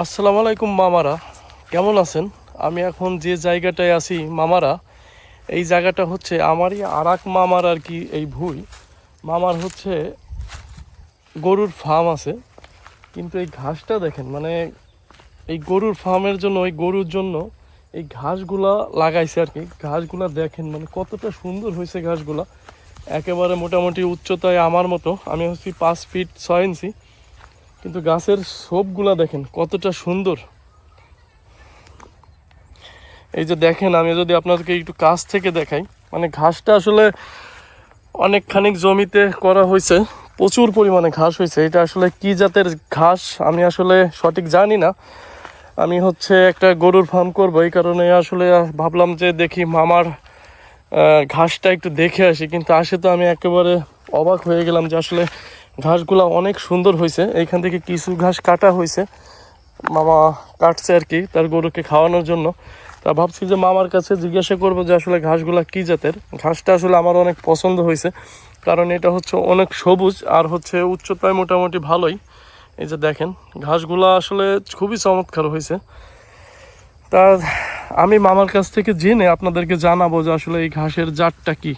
আসসালামু আলাইকুম, মামারা। কেমন আছেন? আমি এখন যে জায়গাটায় আছি, মামারা, এই জায়গাটা হচ্ছে আমারই আর এক মামার আর কি এই ভুই। মামার হচ্ছে গরুর ফার্ম আছে, কিন্তু এই ঘাসটা দেখেন মানে এই গরুর ফার্মের জন্য ওই গরুর জন্য এই ঘাসগুলা লাগাইছে আর কি। ঘাসগুলা দেখেন মানে কতটা সুন্দর হয়েছে ঘাসগুলা। একেবারে মোটামুটি উচ্চতায় আমার মতো। আমি হচ্ছি পাঁচ ফিট ছয় ইঞ্চি। কিন্তু গাছের সোপগুলা দেখেন, কতটা সুন্দর। এই যে দেখেন আমি যদি আপনাদেরকে একটু কাছ থেকে দেখাই মানে ঘাসটা আসলে অনেকখানি জমিতে করা হয়েছে, প্রচুর পরিমাণে ঘাস হয়েছে। এটা আসলে কি জাতের ঘাস, আমি আসলে সঠিক জানি না। আমি হচ্ছে একটা গরুর ফার্ম করব, এই কারণে আসলে ভাবলাম যে দেখি মামার ঘাসটা একটু দেখে আসি, কিন্তু আসে তো আমি একেবারে অবাক হয়ে গেলাম যে আসলে ঘাসগুলা অনেক সুন্দর হয়েছে। এইখান থেকে কিছু ঘাস কাটা হয়েছে। মামা কাটছে আর কি তার গরুকে খাওয়ানোর জন্য। তা ভাবছি যে মামার কাছে জিজ্ঞাসা করব যে আসলে ঘাসগুলা কী জাতের? ঘাসটা আসলে আমার অনেক পছন্দ হয়েছে। কারণ এটা হচ্ছে অনেক সবুজ আর হচ্ছে উচ্চতায় মোটামুটি ভালোই। এই যে দেখেন, ঘাসগুলা আসলে খুবই চমৎকার হয়েছে। তা আমি মামার কাছ থেকে জেনে আপনাদেরকে জানাব যে আসলে এই ঘাসের জাতটা কি।